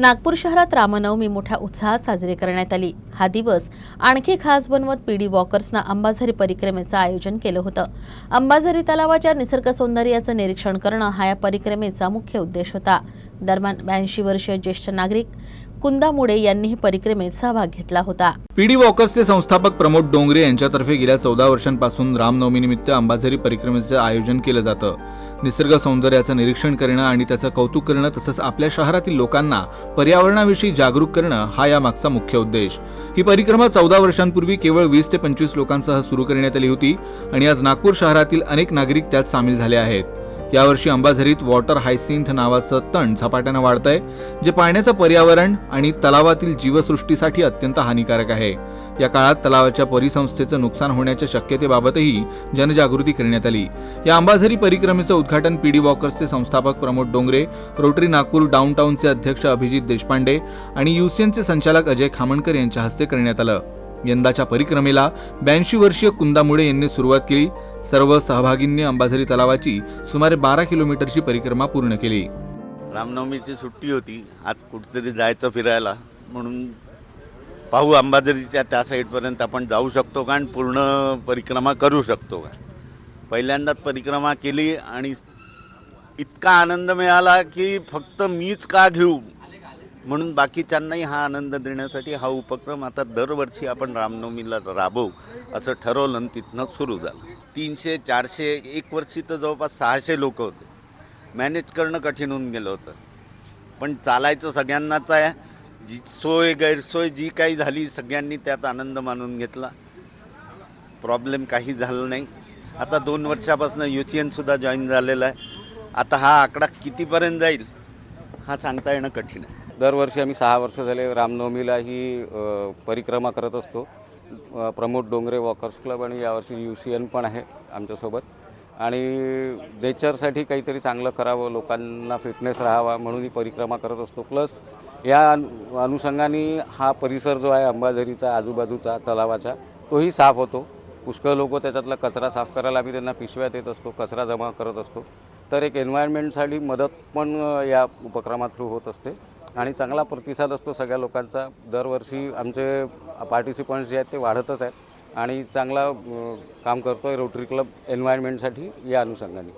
नागपूर शहरात रामनवमी मोठ्या उत्साहात साजरी करण्यात आली. हा दिवस आणखी खास बनवत पीडी वॉकर्सनं अंबाझरी परिक्रमेचं आयोजन केलं होतं. अंबाझरी तलावाच्या निसर्ग सौंदर्याचं निरीक्षण करणं हा या परिक्रमेचा मुख्य उद्देश होता. दरम्यान ब्याऐंशी वर्षीय ज्येष्ठ नागरिक कुंदा मुडे यांनीही परिक्रमेत सहभाग घेतला होता. पीडी वॉकर्सचे संस्थापक प्रमोद डोंगरे यांच्यातर्फे गेल्या चौदा वर्षांपासून रामनवमीनिमित्त अंबाझरी परिक्रमेचं आयोजन केलं जातं. निसर्ग सौंदर्याचं निरीक्षण करणं आणि त्याचं कौतुक करणं तसंच आपल्या शहरातील लोकांना पर्यावरणाविषयी जागरूक करणं हा यामागचा मुख्य उद्देश. ही परिक्रमा चौदा वर्षांपूर्वी केवळ वीस ते पंचवीस लोकांसह सुरू करण्यात आली होती आणि आज नागपूर शहरातील अनेक नागरिक त्यात सामील झाले आहेत. यावर्षी अंबाझरीत वॉटर हायसिंथ नावाचं तण झपाट्यानं वाढतंय जे पाण्याचं पर्यावरण आणि तलावातील जीवसृष्टीसाठी अत्यंत हानिकारक आहे. या काळात तलावाच्या परिसंस्थेचं नुकसान होण्याच्या शक्यतेबाबतही जनजागृती करण्यात आली. या अंबाझरी परिक्रमेचं उद्घाटन पीडी वॉकर्सचे संस्थापक प्रमोद डोंगरे रोटरी नागपूर डाऊनटाऊनचे अध्यक्ष अभिजित देशपांडे आणि युसीएनचे संचालक अजय खामणकर यांच्या हस्ते करण्यात आलं. यंदाच्या परिक्रमेला ब्याऐंशी वर्षीय कुंदामुळे यांनी सुरुवात केली. सर्व सहभागींनी अंबाझरी तलावाची सुमारे बारा किलोमीटरची परिक्रमा पूर्ण केली. रामनवमीची सुट्टी होती. आज कुठेतरी जायचं फिरायला. म्हणून पाहू अंबाझरीच्या त्या साईडपर्यंत आपण जाऊ शकतो का आणि पूर्ण परिक्रमा करू शकतो का? पहिल्यांदाच परिक्रमा केली आणि इतका आनंद मिळाला की फक्त मीच का घेऊ? म्हणून बाकीच्यांनाही हा आनंद देण्यासाठी हा उपक्रम आता दरवर्षी आपण रामनवमीला राबवू असं ठरवलं आणि तिथनं सुरू झालं. तीनशे चारशे एक वर्षी तर जवळपास सहाशे लोक होते. मॅनेज करणं कठीण होऊन गेलं होतं. पण चालायचं सगळ्यांनाच आहे. जी सोय गैरसोय जी काही झाली सगळ्यांनी त्यात आनंद मानून घेतला. प्रॉब्लेम काही झाला नाही. आता दोन वर्षापासून यू सी एनसुद्धा जॉईन झालेला आहे. आता हा आकडा कितीपर्यंत जाईल हा सांगता येणं कठीण आहे. दरवर्षी आम्ही सहा वर्ष झाले रामनवमीला ही परिक्रमा करत असतो. प्रमोद डोंगरे वॉकर्स क्लब आणि यावर्षी यू सी एन पण आहे आमच्यासोबत. आणि नेचरसाठी काहीतरी चांगलं करावं लोकांना फिटनेस राहावा म्हणून ही परिक्रमा करत असतो. प्लस या अनु- अनुषंगाने हा परिसर जो आहे अंबाझरीचा आजूबाजूचा तलावाचा तोही साफ होतो. पुष्कळ लोक त्याच्यातला कचरा साफ करायला आम्ही त्यांना पिशव्या देत असतो कचरा जमा करत असतो. तर एक एन्व्हायरमेंटसाठी मदत पण या उपक्रमा थ्रू होत असते. आणि चांगला प्रतिसाद असतो सगळ्या लोकांचा. दरवर्षी आमचे पार्टिसिपंट्स जे आहेत ते वाढतच आहेत. आणि चांगला काम करतो आहे रोटरी क्लब एन्व्हायरमेंटसाठी या अनुषंगाने.